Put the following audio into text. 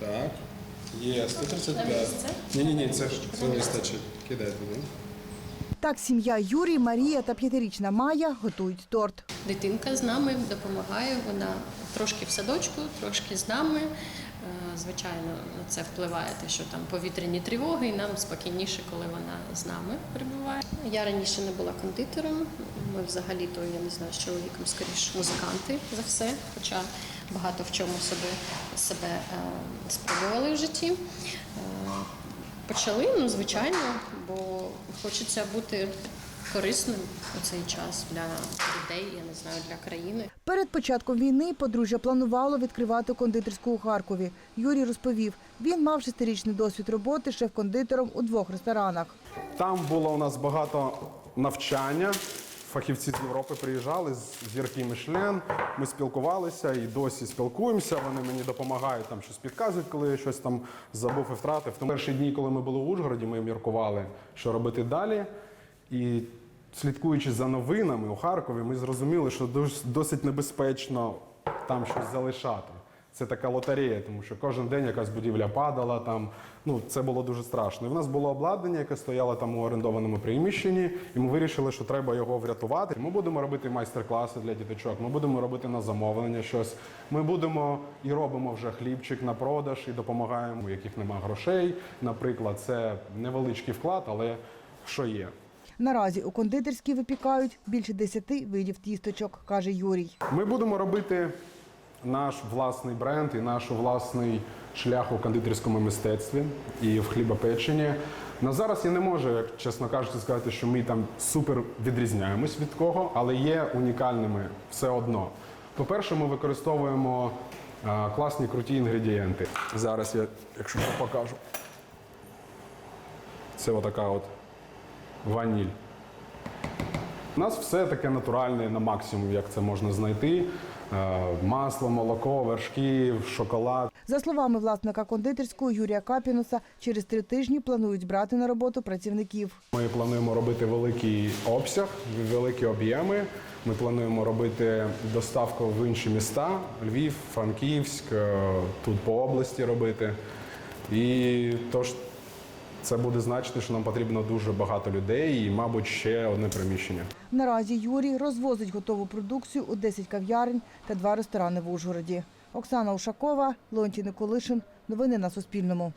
Так. Є, 135. Ні, ні, ні, це, це вистачить. Кидай туди. Так сім'я Юрій, Марія та п'ятирічна Майя готують торт. Дитинка з нами допомагає. Вона трошки в садочку, трошки з нами. Е, Звичайно, на це впливає те, що там повітряні тривоги, і нам спокійніше, коли вона з нами перебуває. Я раніше не була кондитером. Ми взагалі то я не знаю, з чоловіком скоріш музиканти за все, хоча багато в чому себе, себе е, спробували в житті. Е, Почали, ну звичайно, бо хочеться бути корисним у цей час для людей, я не знаю, для країни. Перед початком війни подружжя планувало відкривати кондитерську у Харкові. Юрій розповів, він мав шестирічний досвід роботи шеф-кондитером у двох ресторанах. Там було у нас багато навчання. Фахівці з Європи приїжджали з зірки Мишлен. Ми спілкувалися і досі спілкуємося. Вони мені допомагають там щось підказують, коли я щось там забув і втратив. Тому перші дні, коли ми були в Ужгороді, ми міркували, що робити далі. І слідкуючи за новинами у Харкові, ми зрозуміли, що досить небезпечно там щось залишати. Це така лотерея, тому що кожен день якась будівля падала там. Ну це було дуже страшно. І в нас було обладнання, яке стояло там у орендованому приміщенні, і ми вирішили, що треба його врятувати. Ми будемо робити майстер-класи для діточок. Ми будемо робити на замовлення щось. Ми будемо і робимо вже хлібчик на продаж і допомагаємо, у яких нема грошей. Наприклад, це невеличкий вклад, але що є. Наразі у кондитерській випікають більше десяти видів тісточок, каже Юрій. Ми будемо робити наш власний бренд і наш власний шлях у кондитерському мистецтві і в хлібопеченні. На зараз я не можу, як чесно кажучи, сказати, що ми там супер відрізняємось від кого, але є унікальними все одно. По-перше, ми використовуємо а, класні круті інгредієнти. Зараз я, якщо я покажу, це отака от ваніль. У нас все таке натуральне на максимум, як це можна знайти. Е, Масло, молоко, вершки, шоколад. За словами власника кондитерської Юрія Капінуса, через три тижні планують брати на роботу працівників. Ми плануємо робити великий обсяг, великі об'єми. Ми плануємо робити доставку в інші міста: Львів, Франківськ, е, тут по області робити. І тож це буде значити, що нам потрібно дуже багато людей і, мабуть, ще одне приміщення. Наразі Юрій розвозить готову продукцію у 10 кав'ярень та два ресторани в Ужгороді. Оксана Ушакова, Леонтій Николишин. Новини на Суспільному.